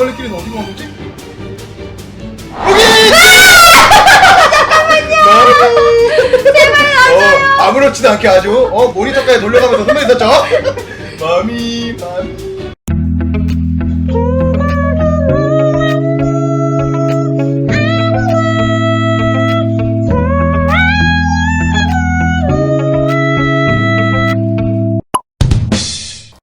빨래길은 어디로 간 거지? 어, 아무렇지도 않게 아주 어, 모니터까지 돌려가면서 선배 있었죠? 마미 마미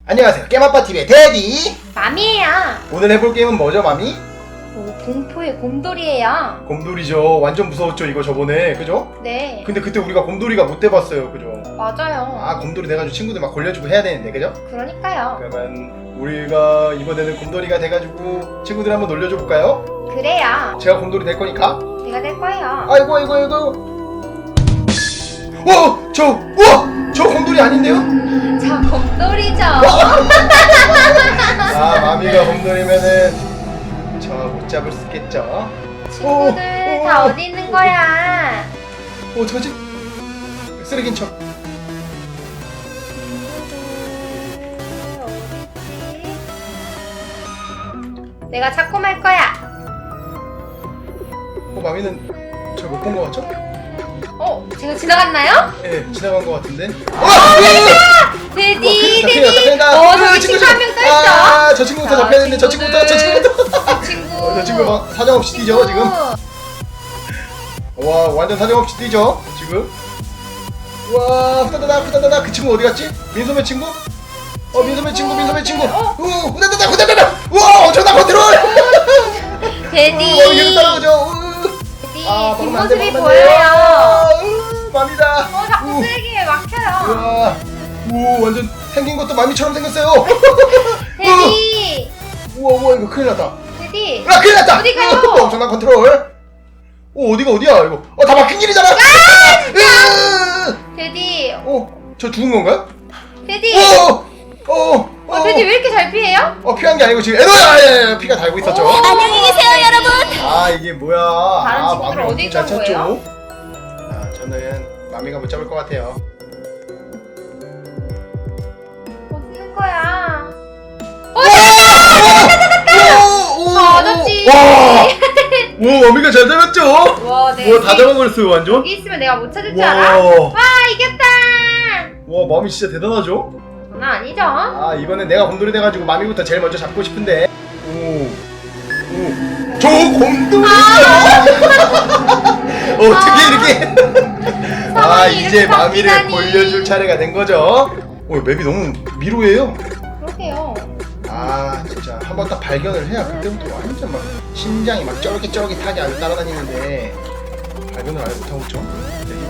안녕하세요. 게임아빠TV의 데디 맘이에요. 오늘 해볼 게임은 뭐죠 마미? 오, 공포의 곰돌이에요. 곰돌이죠 완전 무서웠죠 이거 저번에 그죠? 네. 근데 그때 우리가 곰돌이가 못 돼봤어요 그죠? 맞아요. 아 곰돌이 돼가지고 친구들 막 걸려주고 해야 되는데 그죠? 그러니까요. 그러면 우리가 이번에는 곰돌이가 돼가지고 친구들 한번 놀려줘 볼까요? 그래요. 제가 곰돌이 될 거니까 제가 될 거예요. 아이고 아이고 아이고 어! 저! 우와! 저 곰돌이 아닌데요? 저 곰돌이죠. 아 마미가 곰돌이면은 저 못 잡을 수 있겠죠? 친구들 오, 다 오. 어디 있는 거야? 어 어떡하지? 쓰레기인 척? 내가 찾고 말 거야. 어 마미는 저 못 본 거 같죠? 어, 제가 지나갔나요? 예 지나간 거 같은데 어! 돼지, 났다, 큰일 돼지. 났다. 어, 그 저기 친구 한명또 있어. 아, 저 친구부터 자, 되는데 저 친구부터 저 친구부터 저 친구. 어, 저 친구 막 사정 없이 뛰죠 지금 와 완전 사정 없이 뛰죠 지금 와 후다다다 후다다다 그 친구 어디 갔지? 민소매 친구? 어 민소매 친구 민소매 친구 어? 우 후다다다 후다다다 우와 엄청난 컨트롤 돼지. 어 얘도 따라오죠 우. 아안 돼, 뒷모습이 먹으면 안 돼. 보여요. 아, 우, 맘이다 어, 자꾸 우. 쓰레기에 막혀요. 우와 우 완전 생긴 것도 마미처럼 생겼어요 돼지. 우와 우와 이거 큰일 났다 돼지. 아 큰일 났다 어디 가요? 어, 엄청난 컨트롤 어 어디가 어디야 이거 어 다 막힌 길이잖아 으! 돼지. 어, 저 죽은 건가요? 돼지. 어, 어, 어, 돼지 왜 이렇게 잘 피해요? 어, 피한 게 아니고 지금 에너야, 예, 예, 피가 달고 있었죠. 오, 안녕히. 아, 이게 뭐야? 다른 아, 친구들 어디 엄청 잘 있던 찼죠? 아, 저는 마미가 못 잡을 것 같아요. 어디 있는 거야? 어, 오, 오, 맞았지. 와, 오, 마미가 잘 잡았죠? 와, 네. 와, 다 여기- 잡아버렸어요, 완전. 여기 있으면 내가 못 찾을 줄 알아? 와, 와, 이겼다. 와, 마미 진짜 대단하죠? 장난 아니죠? 아, 이번엔 내가 곰돌이 돼가지고 마미부터 제일 먼저 잡고 싶은데. 오, 오, 저 곰돌이. 어떻게 이렇게? 아 상황이 이제 이렇게 마미를 바뀌다니. 골려줄 차례가 된 거죠. 오 맵이 너무 미로예요. 그러게요. 아 진짜 한 번 딱 발견을 해야 그때부터 완전 막 심장이 막 쫄깃쫄깃하게 아주 따라다니는데 발견을 아예 못하고 있죠.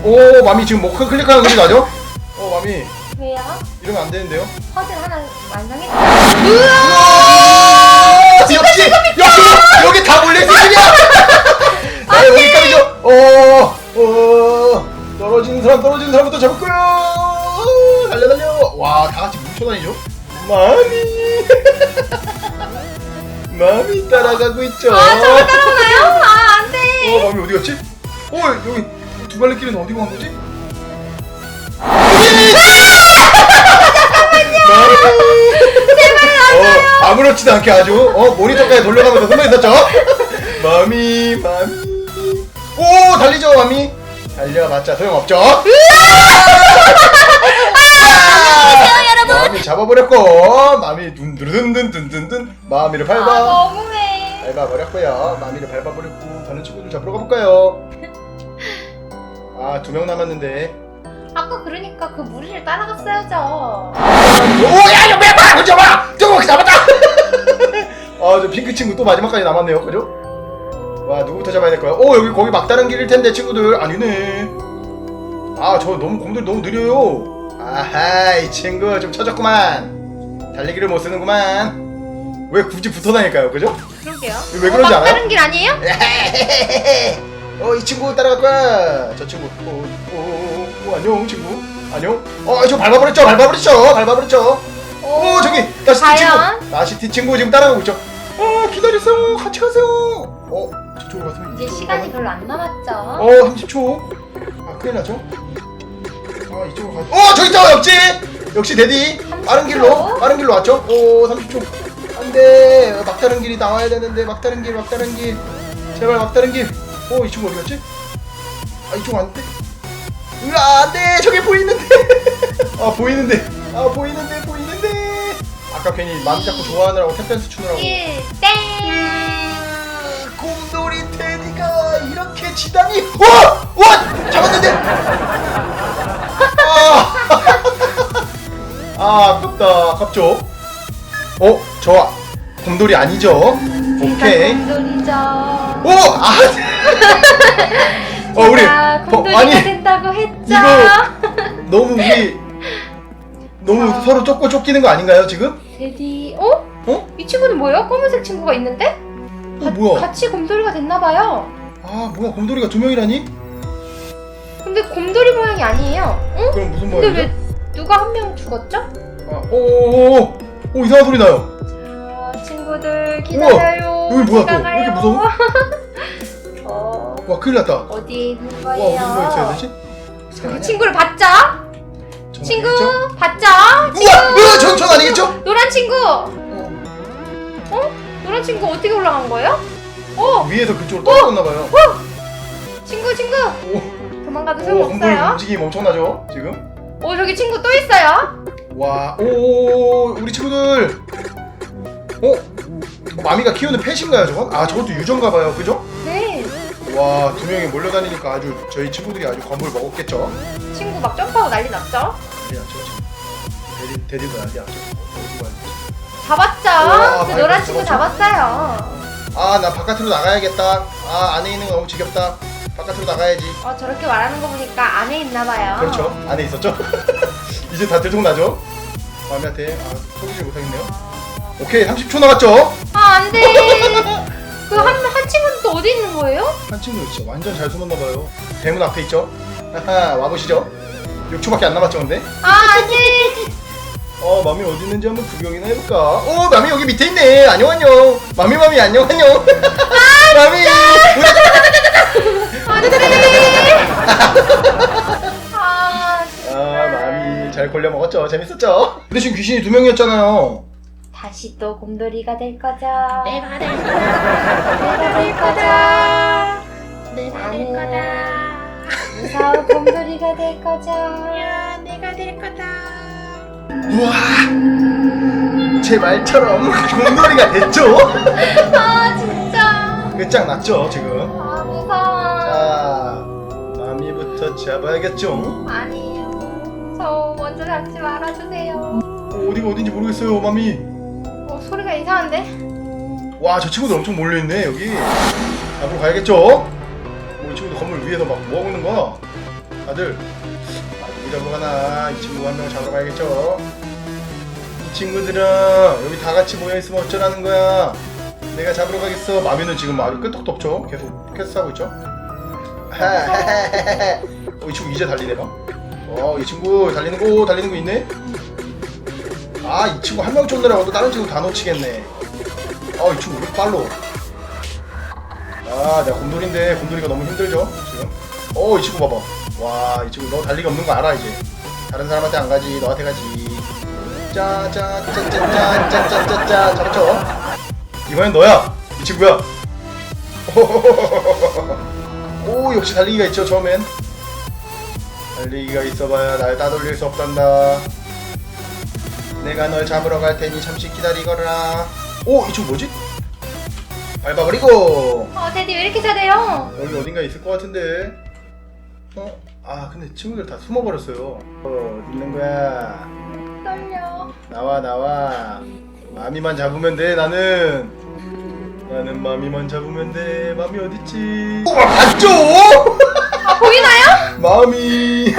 오 마미 지금 뭐 클- 클릭하는 소리 나죠? 어 마미 왜요? 이러면 안 되는데요. 퍼즐 하나 완성했다. 우와! 역시 여기 다 몰려 있는 집이야. 아 여기까지죠. 어, 어 떨어지는 사람 떨어지는 사람부터 잡을 거야. 달려 달려. 와 다 같이 뭉쳐 다니죠. 마미. 마미 따라가고 있죠. 아, 저를 따라오나요? 아, 안 돼. 어 마미 어디 갔지? 어 여기 두 발레길은 어디로 간 거지? 어, 아무렇지도 않게 아주 어 모니터까지 돌려가면서 있었죠. 마미 마미 오 달리죠 마미 달려봤자 소용없죠. 마미 잡아버렸고 마미 둔두둔둔둔둔둔 마미를 아, 밟아 너무해. 밟아버렸고요 마미를 밟아버렸고 다른 친구들 잡으러 가볼까요? 아 두 명 남았는데 아까 그러니까 그 무리를 따라갔어야죠. 오야 이거 저거 잡았다 아 저 핑크 친구 또 마지막까지 남았네요. 그죠? 와 누구부터 잡아야 될까요? 오 여기 거기 막다른 길일 텐데 친구들. 아니네. 아 저 너무 곰돌이 너무 느려요. 아하 이 친구 좀 처졌구만. 달리기를 못 쓰는구만. 왜 굳이 붙어 다닐까요? 그죠? 그러게요. 왜 그런지 알아요? 다른 길 아니에요? 어 이 친구 따라갈 거야. 저 친구. 오, 오, 오, 오, 안녕 친구. 안녕. 어 저 밟아버렸죠. 밟아버렸죠. 밟아버렸죠. 오 저기 나시티 과연? 친구 나시티 친구 지금 따라가고 있죠 어 기다리세요. 같이 가세요. 어 저쪽으로 가서 이제 시간이 별로 안 남았죠. 어 30초. 아 큰일 나죠? 아 이쪽으로 가. 어 저기 있다. 역시. 역시 데디. 빠른 길로. 30초. 빠른 길로 왔죠? 오 30초. 되는데 막다른 길이 나와야 되는데 막다른 길 막다른 길. 제발 막다른 길어이 친구 어디 갔지? 아 이쪽 안돼 으아 안돼. 저게 보이는데. 아 보이는데. 아 보이는데 보이는데 아까 괜히 마음 잡고 좋아하느라고 탭댄스 추느라고 1, 땡! 으, 곰돌이 테디가 이렇게 지다니 와! 와! 잡았는데 아, 아 아깝다 아깝죠 어? 저 곰돌이 아니죠? 오케이 곰돌이죠. 오! 아! 어 우리 어, 곰돌이가 아니 된다고 했죠. 이거- 너무 우리 너무 자. 서로 쫓고 쫓기는 거 아닌가요 지금? 테디, 어? 어? 이 친구는 뭐예요? 검은색 친구가 있는데? 어 뭐야? 같이 곰돌이가 됐나봐요. 아 뭐야 곰돌이가 두 명이라니? 근데 곰돌이 모양이 아니에요. 응? 그럼 무슨 근데 모양이죠? 왜 누가 한 명 죽었죠? 아, 오오오 오 이상한 소리 나요. 자, 친구들 기다려요. 여기 뭐야, 또? 왜 이렇게. 무서워? 어, 와 큰일 났다. 어디에 있는 와 거예요? 어디 숨어 있어야 되지? 저기 친구를 봤자? 전 친구 아니겠죠? 봤자? 우와 우와 전, 전 아니겠죠? 노란 친구! 어, 어? 노란 친구 어떻게 올라간 거예요? 어! 위에서 그쪽으로 떨어졌나 봐요. 친구 친구! 오, 도망가도 오 소용없어요. 움직임 엄청나죠 지금? 어 저기 친구 또 있어요. 와, 오, 우리 친구들. 어? 마미가 키우는 펫인가요, 저건? 아, 저것도 유전가 봐요, 그죠? 네. 와, 두 명이 몰려다니니까 아주 저희 친구들이 아주 건물 먹었겠죠? 친구 막 점프하고 난리 났죠? 난리 났죠, 지금. 대디, 대디도 난리 났죠. 어디? 잡았죠? 우와, 그 노란 친구 잡았죠? 잡았어요. 아, 나 바깥으로 나가야겠다. 아, 안에 있는 거 너무 지겹다. 바깥으로 나가야지. 어 저렇게 말하는 거 보니까 안에 있나 봐요. 그렇죠. 안에 있었죠? 이제 다 들통나죠? 마미한테, 아, 속이지 못하겠네요. 오케이, 30초 남았죠? 아 안 돼. 그 한 한 친구는 또 어디 있는 거예요? 한 친구 진짜 완전 잘 숨었나 봐요. 대문 앞에 있죠? 하하, 와보시죠. 6초밖에 안 남았죠, 근데? 아 안돼. 어, 마미 어디 있는지 한번 구경이나 해볼까? 어, 마미 여기 밑에 있네. 안녕, 안녕. 마미, 마미, 안녕, 안녕. 마미! 아 아, 마미 잘 걸려 먹었죠? 재밌었죠? 근데 지금 귀신이 두 명이었잖아요. 다시 또 곰돌이가 될 거죠. 내가 될 내가 될 거죠. 내가 될 거다. 무서운 곰돌이가 될 거죠. 야, 내가 될 거다. 우와! 제 말처럼 곰돌이가 됐죠? 아 진짜. 끝장 났죠, 지금? 아 무서워. 자, 마미부터 잡아야겠죠? 아니에요. 저 먼저 잡지 말아주세요. 어, 어디가 어딘지 모르겠어요, 마미. 이상한데? 와, 저 친구들 엄청 몰려있네, 여기. 앞으로 가야겠죠? 뭐, 이 친구들 건물 위에서 막 뭐하고 있는 거야? 다들. 아, 누구 잡으러 가나? 이 친구 한 명 잡으러 가야겠죠? 이 친구들은 여기 다 같이 모여있으면 어쩌라는 거야? 내가 잡으러 가겠어. 마미는 지금 아주 끄떡도 없죠? 계속 캐스하고 있죠? 어, 이 친구 이제 달리네, 봐. 어, 이 친구 달리는 거, 오, 달리는 거 있네? 아, 이 친구 한 명 쫓느라고 또 다른 친구 다 놓치겠네. 아, 이 친구 왜 빨로? 아, 내가 곰돌인데 곰돌이가 너무 힘들죠, 지금? 어, 이 친구 봐봐. 와, 이 친구 너 달리기 없는 거 알아, 이제. 다른 사람한테 안 가지, 너한테 가지. 짜짜짜짜짜짜짜짜짜 잡았죠? 이번엔 너야! 이 친구야! 오, 역시 달리기가 있죠, 처음엔. 달리기가 있어봐야 날 따돌릴 수 없단다. 내가 널 잡으러 갈 테니 잠시 기다리거라. 오, 이 친구 뭐지? 밟아버리고! 어 테디 왜 이렇게 잘해요? 여기 어딘가 있을 것 같은데. 어? 아, 근데 친구들 다 숨어버렸어요. 어, 어디 있는 거야? 떨려. 나와, 나와. 마미만 잡으면 돼, 나는. 나는 마미만 잡으면 돼. 마미 어딨지? 오, 봤죠? 아 보이나요? 마미.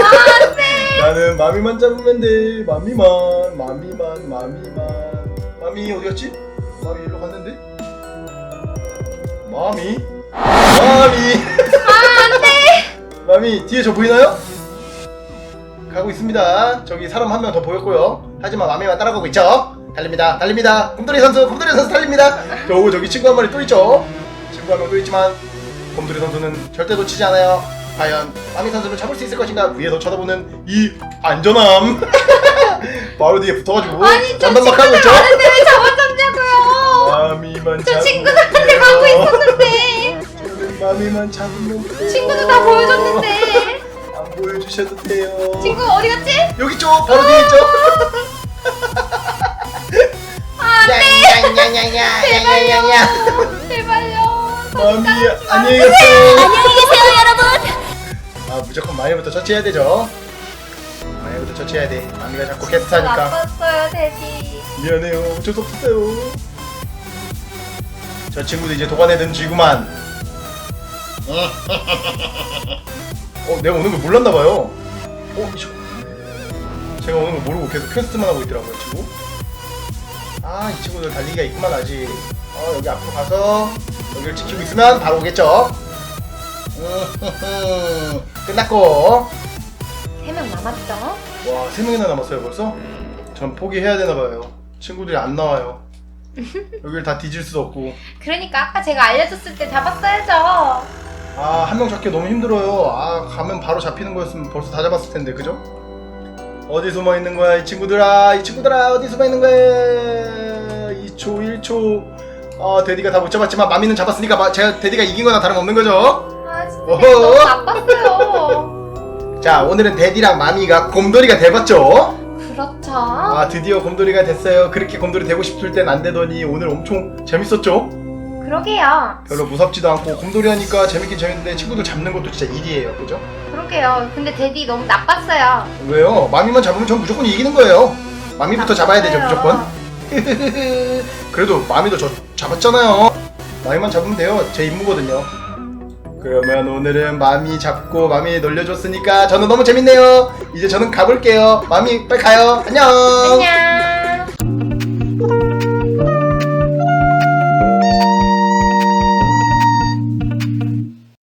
나는 마미만 잡으면 돼. 마미만, 마미만, 마미만. 마미 어디 갔지? 마미 일로 갔는데? 마미? 마미. 아 안 돼. 마미 뒤에 저 보이나요? 가고 있습니다. 저기 사람 한 명 더 보였고요. 하지만 마미만 따라가고 있죠. 달립니다. 달립니다. 곰돌이 선수, 곰돌이 선수 달립니다. 저 저기 친구 한 마리 또 있죠. 친구 한 명 또 있지만 곰돌이 선수는 절대 놓치지 않아요. 과연 빠미 선수를 잡을 수 있을 것인가 위에서 쳐다보는 이 안전함. 바로 뒤에 붙어가지고 아니 저 잔반박 하고 있죠? 아는데 왜 잡아잡냐고요. 마미만 저 친구들한테 가고 있었는데. 마미만 잡으면 친구들 다 보여줬는데. 안 보여주셔도 돼요. 친구 어디 갔지? 여기 있죠? 바로 뒤에 있죠? 아, 제발요. 제발요. 마미 안녕히 계세요. 안녕히 계세요. 아 무조건 마미부터 처치해야 되죠. 마미부터 처치해야 돼. 마미가 자꾸 캐스트하니까. 나빴어요 데디 미안해요. 어쩔 수 없어요. 저 친구도 이제 도관에 쥐구만. 어, 내가 오는 걸 몰랐나 봐요. 어, 이거. 제가 오는 걸 모르고 계속 퀘스트만 하고 있더라고요, 이 친구. 아, 이 친구들 달리기가 있구만, 아직. 어, 여기 앞으로 가서 여기를 지키고 있으면 바로 오겠죠. 음, 끝났고. 세 명 남았죠? 와, 세 명이나 남았어요, 벌써? 전 포기해야 되나 봐요. 친구들이 안 나와요. 여기를 다 뒤질 수도 없고. 그러니까 아까 제가 알려줬을 때 잡았어야죠 아, 한 명 잡기 너무 힘들어요. 아, 가면 바로 잡히는 거였으면 벌써 다 잡았을 텐데, 그죠? 어디 숨어 있는 거야, 이 친구들아? 이 친구들아, 어디 숨어 있는 거야? 2초, 1초. 아, 데디가 다 못 잡았지만, 마미는 잡았으니까, 마, 제가 데디가 이긴 거나 다름없는 거죠? 어허. 너무 나빴어요 자, 오늘은 데디랑 마미가 곰돌이가 돼봤죠? 그렇죠 아, 드디어 곰돌이가 됐어요. 그렇게 곰돌이 되고 싶을 땐 안 되더니, 오늘 엄청 재밌었죠? 그러게요 별로 무섭지도 않고, 곰돌이 하니까 재밌긴 재밌는데, 친구들 잡는 것도 진짜 일이에요. 그죠? 그러게요 근데 데디 너무 나빴어요 왜요? 마미만 잡으면 전 무조건 이기는 거예요. 마미부터 잡아야 되죠, 무조건. 그래도 마미도 저 잡았잖아요. 마미만 잡으면 돼요. 제 임무거든요. 그러면 오늘은 마미 잡고 마미 놀려줬으니까 저는 너무 재밌네요. 이제 저는 가볼게요. 마미 빨리 가요. 안녕. 안녕